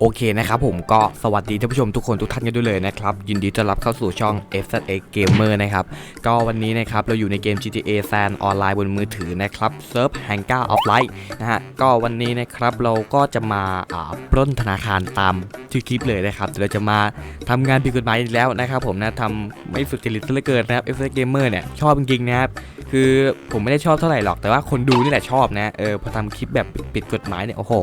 โอเคนะครับผมก็สวัสดีท่านผู้ชมทุกคนทุกท่านกันด้วยเลยนะครับ ยินดีต้อนรับเข้าสู่ช่อง f z x Gamer นะครับ ก็วันนี้นะครับ เราอยู่ในเกม GTA San ออนไลน์บนมือถือนะครับเซิร์ฟแฮงก้าออฟไลท์นะฮะก็วันนี้นะครับเราก็จะมาอ่าปล้นธนาคารตามชื่คลิปเลยนะครับเราจะมาทำงานผิดกฎหมายอีกแล้วนะครับผมนะทำไม่สุจริตซะเหลือเกินนะครับ f z x Gamer เนี่ยชอบจริงๆนะครับ คือผมไม่ได้ชอบเท่าไหร่หรอก แต่ว่าคนดูนี่แหละชอบนะ เออพอทำคลิปแบบปิดกฎหมายเนี่ย โอ้โห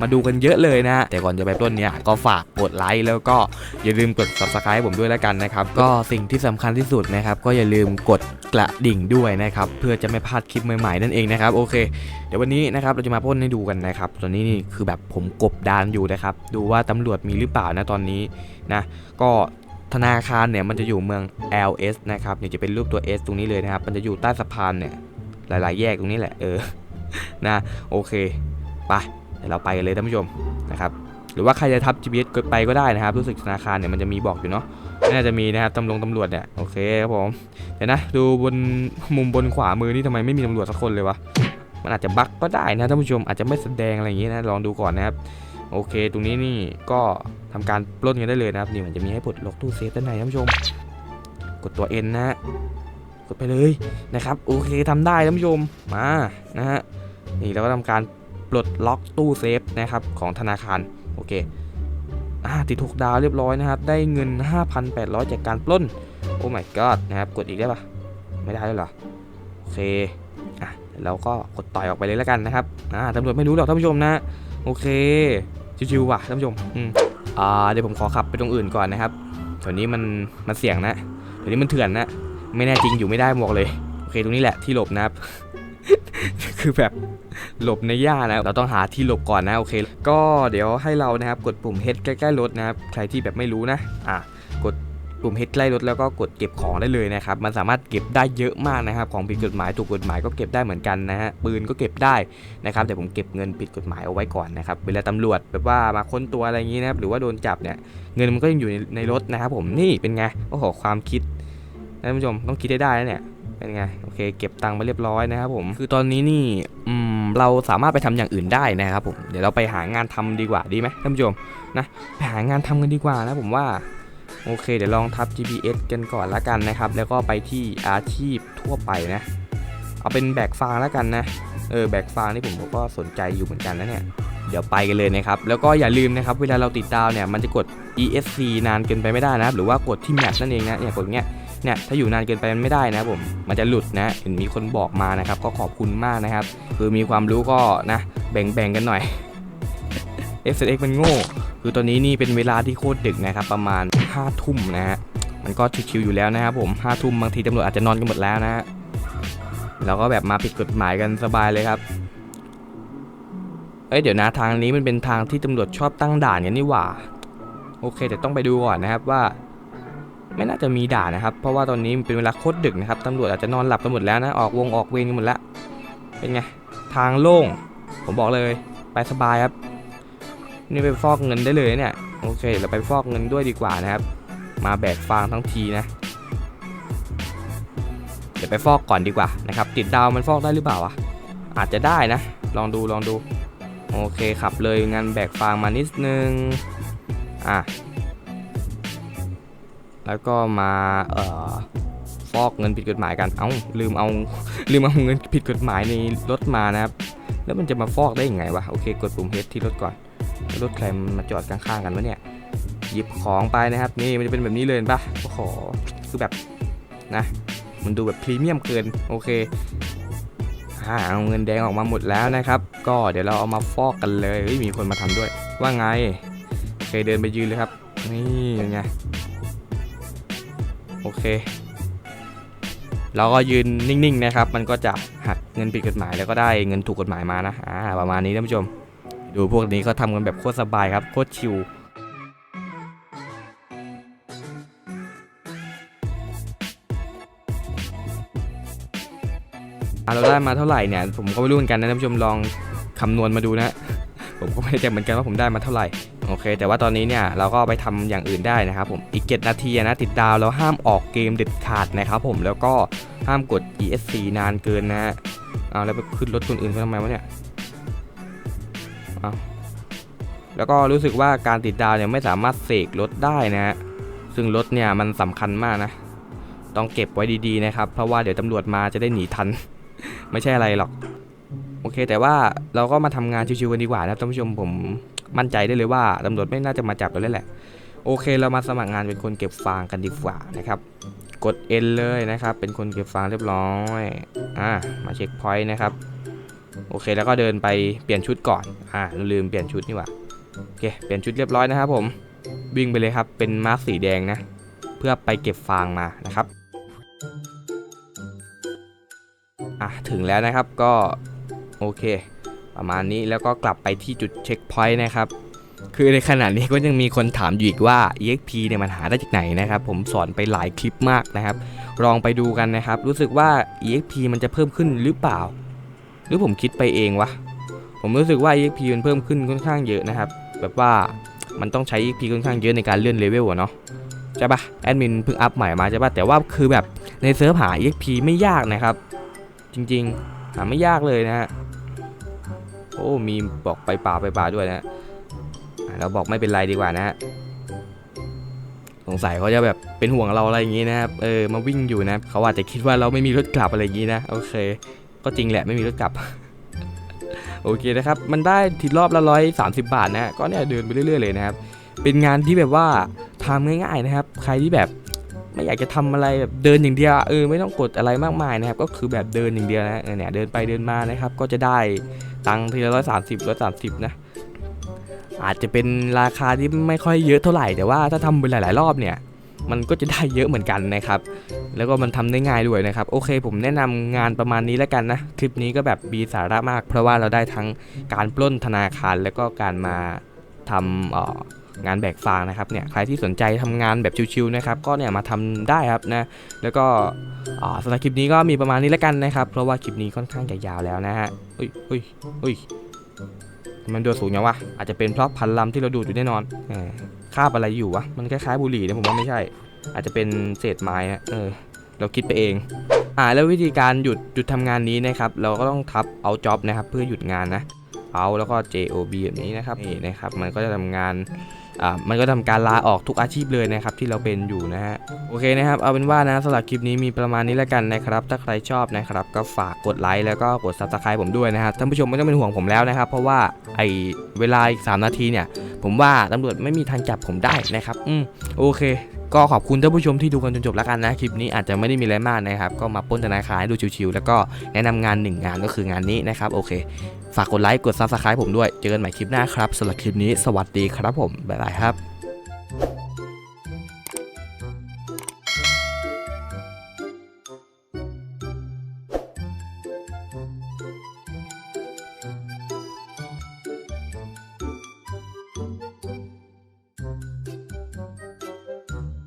มาดูกันเยอะเลยนะ แต่ก่อนจะไปปล้นเนี่ย ก็ฝากกดไลค์แล้วก็อย่าลืมกด subscribe ผมด้วยแล้วกันนะครับ ก็สิ่งที่สำคัญที่สุดนะครับ ก็อย่าลืมกดกระดิ่งด้วยนะครับ เพื่อจะไม่พลาดคลิปใหม่ๆนั่นเองนะครับ โอเค เดี๋ยววันนี้นะครับเราจะมาปล้นให้ดูกันนะครับ ตอนนี้นี่คือแบบผมกบดานอยู่นะครับ ดูว่าตำรวจมีหรือเปล่านะตอนนี้นะ ก็ ธนาคารเนี่ยมันจะอยู่เมือง LS นะครับเนี่ยจะเป็นรูปตัว S ตรงนี้เลยนะครับ มันจะอยู่ใต้สะพานเนี่ยหลาย ๆ แยกตรงนี้แหละเออนะโอเคไปเดี๋ยวเราไปกันเลยท่านผู้ชมนะครับหรือว่าใครจะทับ GPS กดไปก็ได้นะครับ รู้สึกธนาคารเนี่ยมันจะมีบอกอยู่เนาะน่าจะมีนะครับตำรวจตำรวจเนี่ยโอเคครับผมเดี๋ยวนะดูบนมุมบนขวามือนี่ทำไมไม่มีตำรวจสักคนเลยวะมันอาจจะบั๊กก็ได้นะท่านผู้ชมอาจจะไม่แสดงอะไรอย่างงี้นะลองดูก่อนนะครับโอเค ตรงนี้นี่ก็ ทำการปล้นกันได้เลยนะครับนี่มันจะมีให้ปลดล็อกตู้เซฟด้านในท่านผู้ชม กดตัว N นะฮะกดไปเลยนะครับโอเคทำได้ท่านผู้ชมมานะฮะนี่เราก็ทำการปลดล็อกตู้เซฟนะครับของธนาคารโอเคอ่าติดถูกดาวเรียบร้อยนะครับ ได้เงิน 5,800 จากการปล้นโอ้ my god นะครับกดอีกได้ปะไม่ได้แล้วเหรอโอเคอะเราก็กดต่อยออกไปเลยแล้วกันนะครับอ่าตำรวจไม่รู้หรอกท่านผู้ชมนะ โอเคชิวๆว่ะท่านผู้ชมอืม อ่าเดี๋ยวผมขอขับไปตรงอื่นก่อนนะครับแถวนี้มันมันเสี่ยงนะแถวนี้มันเถื่อนนะไม่แน่จริงอยู่ไม่ได้บอกเลยโอเคตรงนี้แหละที่หลบนะครับ คือแบบหลบในหญ้านะเราต้องหาที่หลบก่อนนะโอเค ก็เดี๋ยวให้เรานะครับกดปุ่ม H ใกล้ๆรถนะครับใครที่แบบไม่รู้นะอะ ปุ่ม H ใกล้รถแล้วก็กดเก็บของได้เลยนะครับมันสามารถเก็บได้เยอะมากนะครับของผิดกฎหมายถูกกฎหมายก็เก็บได้เหมือนกันนะฮะปืนก็เก็บได้นะครับแต่ผมเก็บเงินผิดกฎหมายเอาไว้ก่อนนะครับเวลาตำรวจแบบว่ามาค้นตัวอะไรอย่างนี้นะครับหรือว่าโดนจับเนี่ยเงินมันก็ยังอยู่ในในรถนะครับผมนี่เป็นไงโอ้โหความคิดท่านผู้ชมต้องคิดได้ได้เนี่ยเป็นไงโอเคเก็บตังค์ไปเรียบร้อยนะครับผมคือตอนนี้นี่อืมเราสามารถไปทำอย่างอื่นได้นะครับผมเดี๋ยวเราไปหางานทำดีกว่าดีไหมท่านผู้ชมนะไปหางานทำกันดีกว่านะผมว่า โอเค เดี๋ยวลองทับ GPS กันก่อนละกันนะครับ แล้วก็ไปที่อาชีพทั่วไปนะ เอาเป็นแบกฟางล้วกันนะ เออ แบกฟางนี่ผมก็สนใจอยู่เหมือนกันนะเนี่ย เดี๋ยวไปกันเลยนะครับ แล้วก็อย่าลืมนะครับ เวลาเราติดดาวเนี่ย มันจะกด ESC นานเกินไปไม่ได้นะครับหรือว่ากดที่แมปนั่นเองนะเนี่ยกดเงี้ย เนี่ยถ้าอยู่นานเกินไปมันไม่ได้นะผม มันจะหลุดนะเห็นมีคนบอกมานะครับ ก็ขอบคุณมากนะครับ คือมีความรู้ก็นะ แบ่งๆกันหน่อย f x มันโง่ คือตอนนี้นี่เป็นเวลาที่โคตรดึกนะครับประมาณ 5ทุ่มนะฮะมันก็ชิวๆอยู่แล้วนะครับผม5ทุ่มบางทีตำรวจอาจจะนอนกันหมดแล้วนะฮะเราก็แบบมาผิดกฎหมายกันสบายเลยครับเอ้ยเดี๋ยวนะทางนี้มันเป็นทางที่ตำรวจชอบตั้งด่านกันนี่หว่าโอเคแต่ต้องไปดูก่อนนะครับว่า ไม่น่าจะมีด่านนะครับ เพราะว่าตอนนี้มันเป็นเวลาโคตรดึกนะครับตำรวจอาจจะนอนหลับกันหมดแล้วนะออกวงออกเวรกันหมดแล้วเป็นไงทางโล่ง ผมบอกเลย ไปสบายครับ นี่ไปฟอกเงินได้เลยเนี่ย โอเค เราไปฟอกเงินด้วยดีกว่านะครับ มาแบกฟางทั้งทีนะ เดี๋ยวไปฟอกก่อนดีกว่านะครับ ติดดาวมันฟอกได้หรือเปล่าวะ อาจจะได้นะ ลองดูลองดู โอเคขับเลยงานแบกฟางมานิดนึง อะ แล้วก็มาเอ่อฟอกเงินผิดกฎหมายกัน เอ้าลืมเอาลืมเอาเงินผิดกฎหมายในรถมานะครับ แล้วมันจะมาฟอกได้ยังไงวะ โอเค กดปุ่มเฮดที่รถก่อน รถใครมาจอดข้างๆกันวะเนี่ย หยิบของไปนะครับ นี่มันจะเป็นแบบนี้เลยเห็นปะโอ้โหคือแบบนะ มันดูแบบพรีเมียมเกิน โอเคอ่าเอาเงินแดงออกมาหมดแล้วนะครับ ก็เดี๋ยวเราเอามาฟอกกันเลยเฮ้ยมีคนมาทำด้วย ว่าไงโอเคเดินไปยืนเลยครับ นี่ยังไงโอเคเราก็ยืนนิ่งๆนะครับ มันก็จะหักเงินผิดกฎหมายแล้วก็ได้เงินถูกกฎหมายมานะอ่าประมาณนี้ท่านผู้ชม ดูพวกนี้เขาทำกันแบบโคตรสบายครับโคตรชิลอะเราได้มาเท่าไหร่เนี่ยผมก็ไม่รู้เหมือนกันนะท่านผู้ชมลองคำนวณมาดูนะผมก็ไม่ได้จเหมือนกันว่าผมได้มาเท่าไหร่โอเค แต่ว่าตอนนี้เนี่ยเราก็ไปทำอย่างอื่นได้นะครับผมอีก 7 นาทีนะติดดาวแล้วห้ามออกเกมเด็ดขาดนะครับผมแล้วก็ห้ามกด ESC นานเกินนะฮะเอาแล้วไปขึ้นรถคนอื่นเขาทำไมวะเนี่ย เอาแล้วก็รู้สึกว่าการติดดาวเนี่ยไม่สามารถเสกรถได้นะฮะซึ่งรถเนี่ยมันสำคัญมากนะ ต้องเก็บไว้ดีๆนะครับ เพราะว่าเดี๋ยวตำรวจมาจะได้หนีทัน ไม่ใช่อะไรหรอก โอเค แต่ว่าเราก็มาทำงานชิวๆกันดีกว่านะครับท่านผู้ชมผมมั่นใจได้เลยว่าตำรวจไม่น่าจะมาจับเราแล้วแหละ โอเค เรามาสมัครงานเป็นคนเก็บฟางกันดีกว่านะครับ กด N เลยนะครับ เป็นคนเก็บฟางเรียบร้อย อ่า มาเช็คพอยต์นะครับ โอเคแล้วก็เดินไปเปลี่ยนชุดก่อน อ่าลืมเปลี่ยนชุดนี่หว่าโอเคเปลี่ยนชุดเรียบร้อยนะครับผมวิ่งไปเลยครับเป็นมาร์คสีแดงนะ เพื่อไปเก็บฟางมานะครับอะถึงแล้วนะครับก็โอเค ประมาณนี้แล้วก็กลับไปที่จุดเช็คพอยต์นะครับคือในขณะนี้ก็ยังมีคนถามอยู่อีกว่า EXP เนี่ยมันหาได้จากไหนนะครับ ผมสอนไปหลายคลิปมากนะครับ ลองไปดูกันนะครับ รู้สึกว่า EXP มันจะเพิ่มขึ้นหรือเปล่า หรือผมคิดไปเองวะ ผมรู้สึกว่า EXP มันเพิ่มขึ้นค่อนข้างเยอะนะครับ แบบว่ามันต้องใช้ EXP ค่อนข้างเยอะในการเลื่อนเลเวลอะเนาะใช่ปะแอดมินเพิ่งอัพใหม่มาใช่ปะแต่ว่าคือแบบในเซิร์ฟหา EXP ไม่ยากนะครับ จริงๆ หาไม่ยากเลยนะฮะ โอ้ มีบอกไปป่าไปป่าด้วยนะอะเราบอกไม่เป็นไรดีกว่านะฮะสงสัยเขาจะแบบเป็นห่วงเราอะไรอย่างงี้นะครับ เออ มาวิ่งอยู่นะ เขาอาจจะคิดว่าเราไม่มีรถกลับอะไรอย่างงี้นะ โอเค ก็จริงแหละไม่มีรถกลับ โอเคนะครับ มันได้ทีรอบละร้อยสาบาทนะฮะก็เนี่ยเดินไปเรื่อยๆเลยนะครับ เป็นงานที่แบบว่าทำง่ายๆนะครับ ใครที่แบบไม่อยากจะทำอะไรแบบเดินอย่างเดียวเออไม่ต้องกดอะไรมากมายนะครับ ก็คือแบบเดินอย่างเดียวนะเออเนี่ยเดินไปเดินมานะครับ ก็จะได้ตังค์ทีละร้อยสามสิบร้อยสามสิบนะอาจจะเป็นราคาที่ไม่ค่อยเยอะเท่าไหร่แต่ว่าถ้าทำเป็นหลาย ๆ รอบเนี่ย มันก็จะได้เยอะเหมือนกันนะครับ แล้วก็มันทำได้ง่ายด้วยนะครับ โอเค ผมแนะนำงานประมาณนี้แล้วกันนะ คลิปนี้ก็แบบมีสาระมาก เพราะว่าเราได้ทั้งการปล้นธนาคารแล้วก็การมาทำงานแบกฟางนะครับเนี่ยใครที่สนใจทำงานแบบชิวๆนะครับก็เนี่ยมาทำได้ครับนะแล้วก็สำหรับคลิปนี้ก็มีประมาณนี้แล้วกันนะครับ เพราะว่าคลิปนี้ค่อนข้างจะยาวแล้วนะฮะอุ้ยอุ้ยอุ้ยมันดดสูงยังวะอาจจะเป็นเพราะพันลำที่เราดูดอยู่แน่นอนแหม คาบอะไรอยู่วะ มันคล้ายๆบุหรี่นะผมว่าไม่ใช่ อาจจะเป็นเศษไม้นะเออ เราคิดไปเอง อ่าแล้ววิธีการหยุดหยุดทำงานนี้นะครับ เราก็ต้องทับเอาจ็อบนะครับ เพื่อหยุดงานนะเอาแล้วก็ job แบบนี้นะครับนี่นะครับ มันก็จะทำงาน มันก็ทำการลาออกทุกอาชีพเลยนะครับที่เราเป็นอยู่นะฮะโอเคนะครับเอาเป็นว่านะสำหรับคลิปนี้มีประมาณนี้แล้วกันนะครับ ถ้าใครชอบนะครับ ก็ฝากกดไลค์แล้วก็กด subscribe ผมด้วยนะครับท่านผู้ชมไม่ต้องเป็นห่วงผมแล้วนะครับ เพราะว่าไอเวลาอีก3นาทีเนี่ย ผมว่าตำรวจไม่มีทางจับผมได้นะครับอืมโอเค ก็ขอบคุณท่านผู้ชมที่ดูกันจนจบแล้วกันนะคลิปนี้อาจจะไม่ได้มีอะไรมากนะครับ ก็มาป้นธนาคารให้ดูชิวๆแล้วก็แนะนำงานหนึ่งงานก็คืองานนี้นะครับโอเค ฝากกดไลค์กดซับสไคร b ์ผมด้วย เจอกันใหม่คลิปหน้าครับสำหรับคลิปนี้สวัสดีครับผม บ๊ายบายครับ